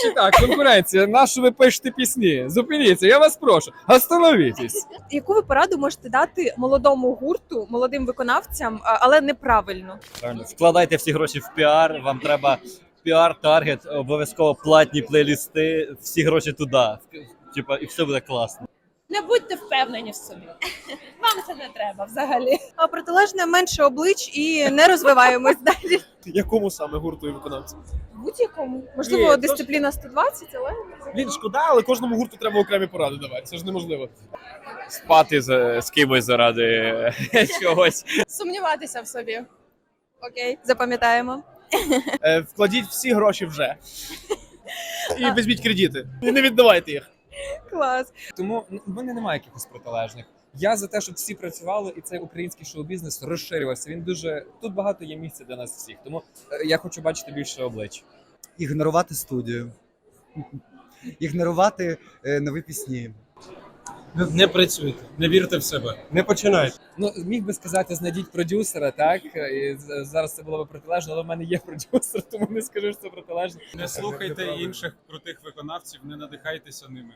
Значить так, конкуренція. На що ви пишете пісні? Зупиніться, я вас прошу. Остановіться. Яку ви пораду можете дати молодому гурту, молодим виконавцям, а, але неправильно? Правильно. Вкладайте всі гроші в піар. Вам треба піар, таргет, обов'язково платні плейлісти, всі гроші туди. Типа, і все буде класно. Не будьте впевнені в собі. Вам це не треба взагалі. А протилежне менше облич і не розвиваємось далі. Якому саме гурту і виконавцю? Будь-якому можливо, Ні, дисципліна 120, але Блін, шкода, але кожному гурту треба окремі поради давати. Це ж неможливо. Спати з, з кимось заради чогось. Сумніватися в собі. окей, запам'ятаємо. Е, вкладіть всі гроші вже. І візьміть кредити. І не віддавайте їх. Клас. Тому в мене немає якихось протилежних. Я за те, щоб всі працювали, і цей український шоу-бізнес розширювався. Він дуже тут багато є місця для нас всіх. Тому е, я хочу бачити більше облич. ігнорувати студію, ігнорувати е, нові пісні. Не працюйте, не вірте в себе, не починайте. Ну міг би сказати, знайдіть продюсера, так і зараз це було б протилежно, але в мене є продюсер, тому не скажу, що це протилежно. Не слухайте інших крутих виконавців, не надихайтеся ними.